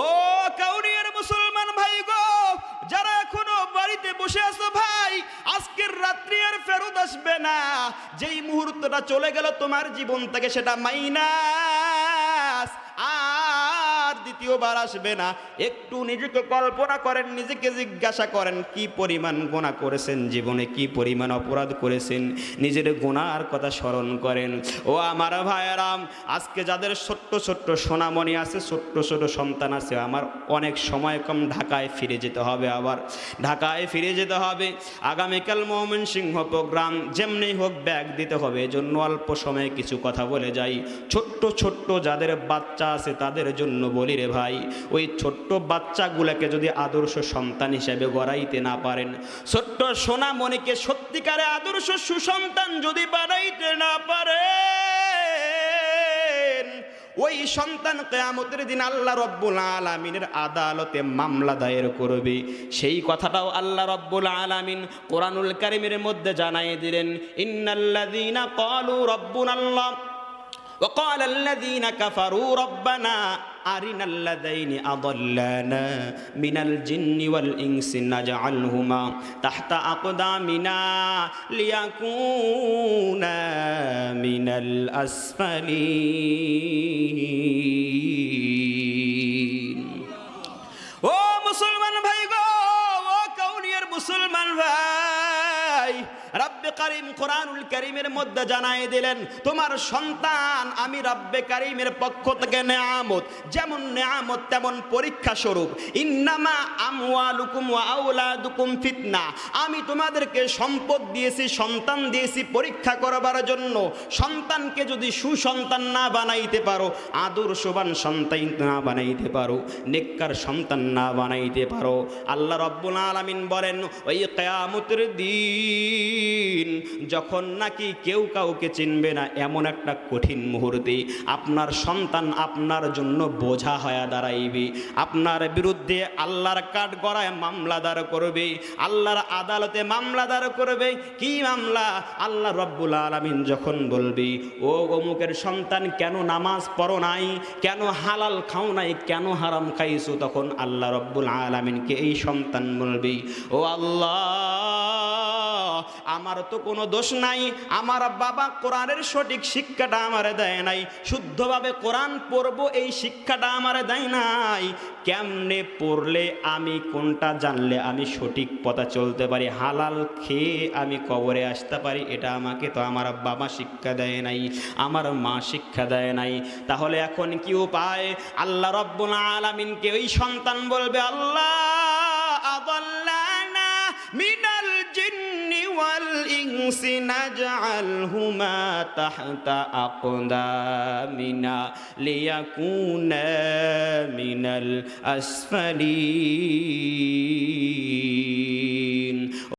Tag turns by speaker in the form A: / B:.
A: ও কাউরিয়ার মুসলমান ভাই গো, যারা এখনও বাড়িতে বসে আছো ভাই, আজকের রাত্রি আর ফেরত আসবে না। যেই মুহূর্তটা চলে গেল তোমার জীবন থেকে, সেটা মাইনাস আর দ্বিতীয়বার আসবে না। একটু নিজেকে কল্পনা করেন, নিজেকে জিজ্ঞাসা করেন, কি পরিমাণ গোনা করেছেন জীবনে, কি পরিমাণ অপরাধ করেছেন? নিজের গোনার কথা স্মরণ করেন। ও আমার ভাইয়ারাম আজকে যাদের ছোট্ট ছোট্ট সোনামণি আছে, ছোট্ট ছোট সন্তান আছে, আমার অনেক সময় কম ঢাকায় ফিরে যেতে হবে আবার। ঢাকায় ফিরে যেতে হবে। আগামীকাল মোহামেন সিংহ প্রোগ্রাম যেমনি হোক ব্যাগ দিতে হবে, এজন্য অল্প সময়ে কিছু কথা বলে যাই। ছোট্ট ছোট্ট যাদের বাচ্চা আছে, তাদের জন্য বলি রে ভাই ওই ছোট্ট বাচ্চাগুলোকে যদি আদর্শ সন্তান হিসেবে গড়াইতে না পারেন ছোট্ট সোনামণিকে সত্যিকারে আদর্শ সুসন্তান যদি বানাইতে না পারেন ওই সন্তান কেয়ামতের দিন আল্লাহ রব্বুল আলামিনের আদালতে মামলা দায়ের করবে সেই কথাটাও আল্লাহ রব্বুল আলামিন কোরআনুল কারিমের মধ্যে জানাই দিলেন ইন্নাল্লাযীনা ক্বালু রাব্বুনাল্লাহ وقال الذين كفروا ربنا أرنا الذين أضلانا من الجن والإنس نجعلهما تحت أقدامنا ليكونا من الأسفلين ও মুসলমান ভাই গো ও কাউনিয়ার মুসলমান ভাই রাব্বে কারিম কোরআনুল কারিমের মধ্যে জানাই দিলেন, তোমার সন্তান আমি রাব্বে কারিমের পক্ষ থেকে নেয়ামত, যেমন নেয়ামত তেমন পরীক্ষা স্বরূপ। ইন্নামা আমওয়ালুকুম ওয়া আওলাদুকুম ফিতনা। আমি তোমাদেরকে সম্পদ দিয়েছি, সন্তান দিয়েছি পরীক্ষা করবার জন্য। সন্তানকে যদি সুসন্তান না বানাইতে পারো আদর্শবান সন্তান না বানাইতে পারো, নেককার সন্তান না বানাইতে পারো। আল্লাহ রব্বুল আলামিন বলেন, ওই কেয়ামতের দিন যখন নাকি কেউ কাউকে চিনবে না, এমন একটা কঠিন মুহূর্তে আপনার সন্তান আপনার জন্য বোঝা হয়ে দাঁড়াইবে। আপনার বিরুদ্ধে আল্লাহর কাঠ গড়ায় মামলা দাঁড় করবে, আল্লাহর আদালতে মামলা দাঁড় করবে। কি মামলা? আল্লাহ রব্বুল আলামিন যখন বলবি, ও অমুকের সন্তান, কেন নামাজ পড়ো নাই? কেন হালাল খাও নাই? কেন হারাম খাইছো? তখন আল্লাহ রব্বুল আলামিনকে এই সন্তান বলবি, ও আল্লাহ আমার তো কোনো দোষ নাই। আমার বাবা কোরআনের সঠিক শিক্ষাটা আমার দেয় নাই। শুদ্ধভাবে কোরআন পড়ব, এই শিক্ষাটা আমারে দেয় নাই। কেমনে পড়লে আমি কোনটা জানলে আমি সঠিক পথে চলতে পারি? হালাল খেয়ে আমি কবরে আসতে পারি? এটা আমাকে তো আমার বাবা শিক্ষা দেয় নাই, আমার মা শিক্ষা দেয় নাই। তাহলে এখন কি উপায়? আল্লাহ রব্বুল আলামিনকে ওই সন্তান বলবে, আল্লাহ الشمس نجعلهما تحت أقدامنا ليكونا من الأسفلين.